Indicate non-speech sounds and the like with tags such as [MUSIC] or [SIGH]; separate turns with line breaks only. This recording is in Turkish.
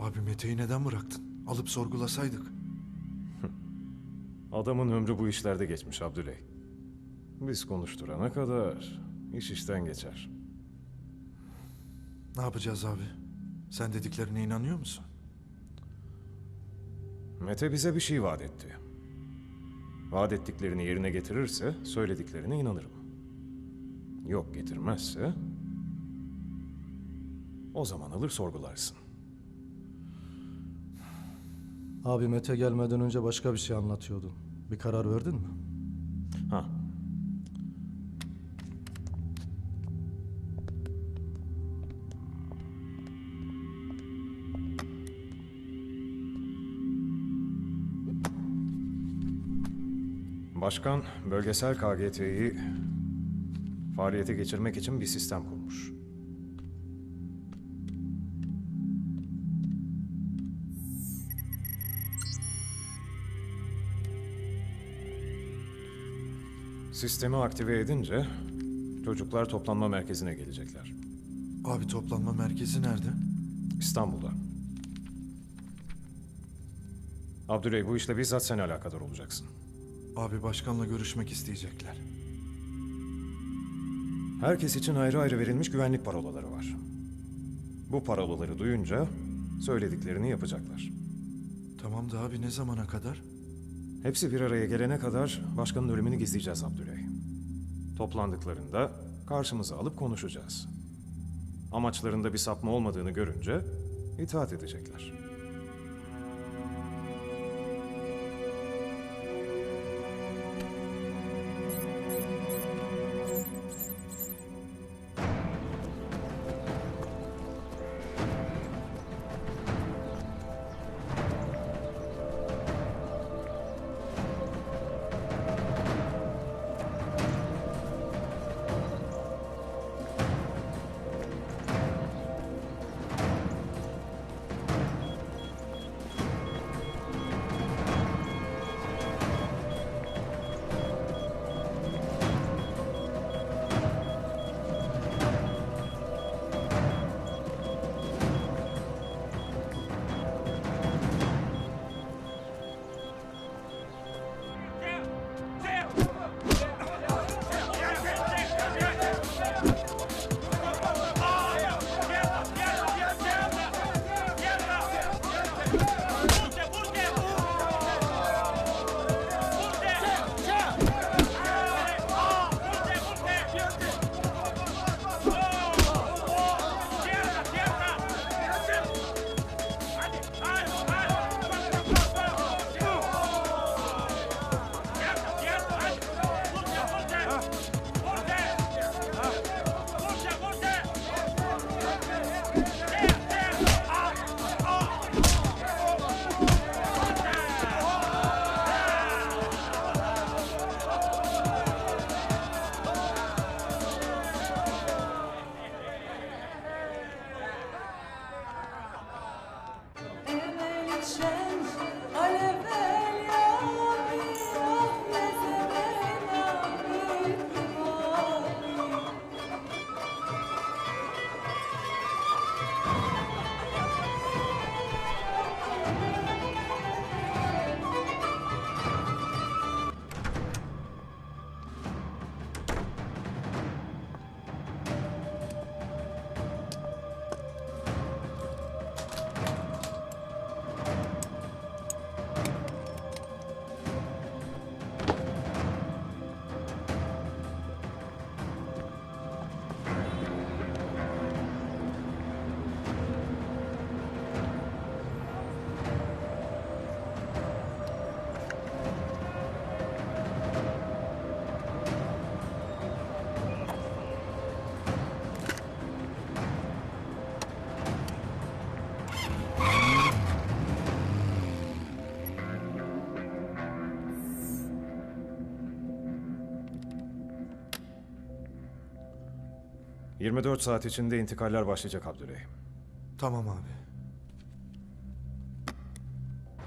Abi Mete'yi neden bıraktın? Alıp sorgulasaydık. [LAUGHS]
Adamın ömrü bu işlerde geçmiş Abdüley. Biz konuşturana kadar iş işten geçer.
Ne yapacağız abi? Sen dediklerine inanıyor musun?
Mete bize bir şey vaat etti. Vaat ettiklerini yerine getirirse söylediklerine inanırım. Yok getirmezse o zaman alır sorgularsın.
Abi Mete gelmeden önce başka bir şey anlatıyordun. Bir karar verdin mi?
Ha. Başkan bölgesel KGT'yi faaliyete geçirmek için bir sistem kurmuş. Sistemi aktive edince çocuklar toplanma merkezine gelecekler.
Abi toplanma merkezi nerede?
İstanbul'da. Abdüley bu işle bizzat sen alakadar olacaksın.
Abi başkanla görüşmek isteyecekler.
Herkes için ayrı ayrı verilmiş güvenlik parolaları var. Bu parolaları duyunca söylediklerini yapacaklar.
Tamam da abi ne zamana kadar?
Hepsi bir araya gelene kadar başkanın ölümünü gizleyeceğiz Abdüley. Toplandıklarında karşımıza alıp konuşacağız. Amaçlarında bir sapma olmadığını görünce itaat edecekler. ...24 saat içinde intikaller başlayacak Abdüley.
Tamam abi.